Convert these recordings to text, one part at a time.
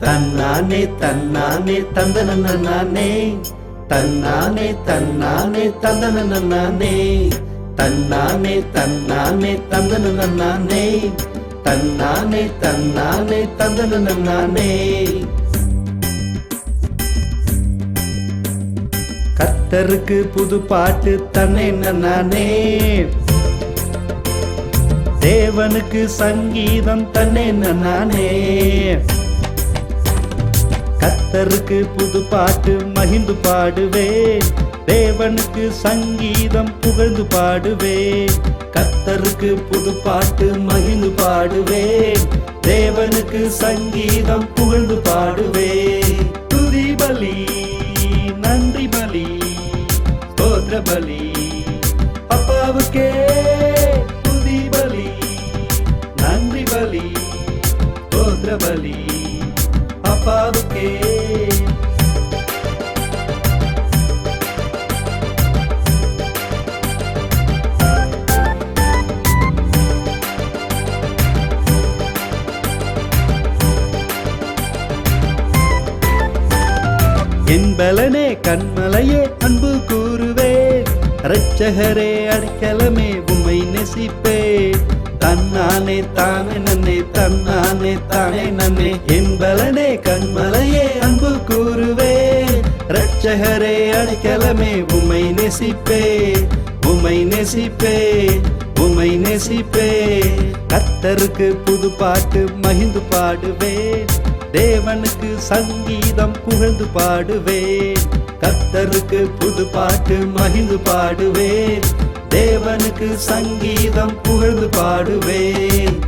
தன்னானே தன்னானே தந்தன நானே தன்னானே தன்னானே நானே தன்னானே தன்னானே தந்தனே தன்னானே தன்னானே தந்தனே கத்தருக்கு புது பாட்டு தன்னை நானே தேவனுக்கு சங்கீதம் தன்னை நானே கத்தருக்கு புது பாட்டு மகிழ்ந்து பாடுவேன். தேவனுக்கு சங்கீதம் புகழ்ந்து பாடுவேன். கத்தருக்கு புது பாட்டு மகிழ்ந்து பாடுவேன். தேவனுக்கு சங்கீதம் புகழ்ந்து பாடுவேன். துதி பலி நன்றி பலி ஸ்தோத்திர பலி. அப்பாவுக்கே துதி பலி நன்றி பலி ஸ்தோத்திர பலி. என் பலனே கண்மலையே அன்பு கூறுவேன் இரட்சகரே அடைக்கலமே உம்மை நெசிப்பே. தன்னானே தானே நன்னே தன்னானே தானே நன்னே. என் பலனே கண்மலையே அன்பு கூறுவேன் இரட்சகரே அடைக்கலமே உம்மை நெசிப்பே. உம்மை நெசிப்பே உமை நெசிப்பே. கத்தருக்கு புது பாட்டு மகிழ்ந்து பாடுவேன். தேவனுக்கு சங்கீதம் புகழ்ந்து பாடுவேன். கத்தருக்கு புது பாட்டு மகிழ்ந்து பாடுவேன். தேவனுக்கு சங்கீதம் புகழ்ந்து பாடுவேன்.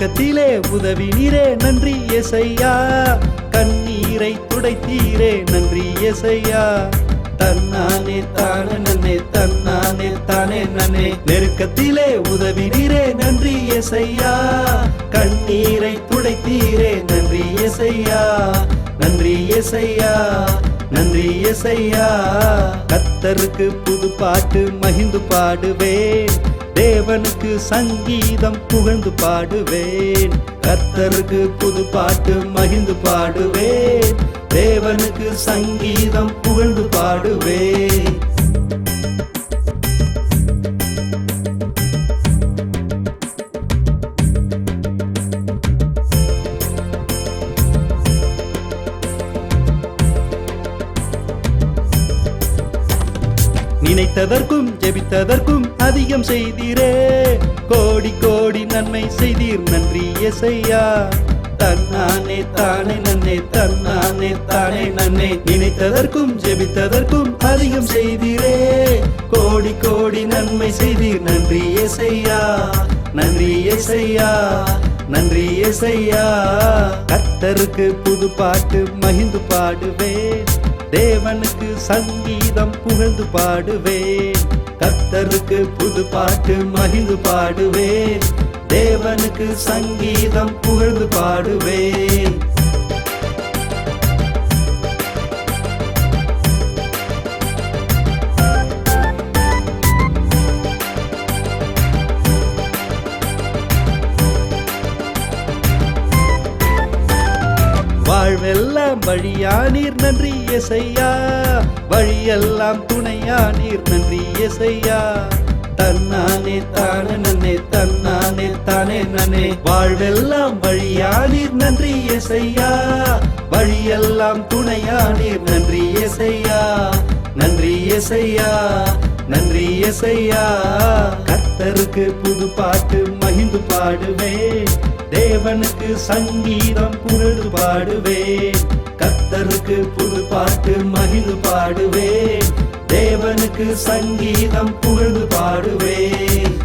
நெருக்கத்திலே உதவி நீரே நன்றி எசையா கண்ணீரை துடைத்தீரே நன்றி எசையா தன்னானே தானே நன்னே தன்னானே தானே நன்னே. நெருக்கத்திலே உதவி நீரே நன்றி எசையா கண்ணீரை துடைத்தீரே நன்றி எசையா நன்றி எசையா நன்றி எசையா கத்தருக்கு புது பாட்டு மகிழ்ந்து பாடுவேன். தேவனுக்கு சங்கீதம் புகழ்ந்து பாடுவேன். கத்தருக்கு புது பாட்டு மகிழ்ந்து பாடுவேன். தேவனுக்கு சங்கீதம் புகழ்ந்து பாடுவேன். நினைத்ததற்கும் ஜெபித்ததற்கும் அதிகம் செய்தீரே. கோடி கோடி நன்மை செய்தீர் நன்றி எசையா. தன்னானே தானே நன்னே தன்னானே தானே நன்னே. நினைத்ததற்கும் ஜெபித்ததற்கும் அதிகம் செய்தீரே. கோடி கோடி நன்மை செய்தீர் நன்றி எசையா. நன்றி எசையா. நன்றி எசையா. கத்தருக்கு புது பாட்டு மகிழ்ந்து பாடுவேன். தேவனுக்கு சங்கீதம் புகழ்ந்து பாடுவேன். கத்தருக்கு புது பாட்டு மகிழ்ந்து பாடுவேன். தேவனுக்கு சங்கீதம் புகழ்ந்து பாடுவேன். வழியா நீர் நன்றி எசையா வழியெல்லாம் துணையானீர் நன்றி எசையா தன்னானே தானே நன்னே தன்னானே தானே நன்னே. வாழ்வெல்லாம் வழியானீர் நன்றி எசையா வழியெல்லாம் துணையானீர் நன்றி எசையா நன்றி எசையா நன்றி எசையா கத்தருக்கு புது பாட்டு மகிழ்ந்து பாடுவேன். தேவனுக்கு சங்கீதம் புகழ்ந்து பாடுவேன். கத்தருக்கு புது பாட்டு மகிழ்ந்து பாடுவேன். தேவனுக்கு சங்கீதம் புகழ்ந்து பாடுவேன்.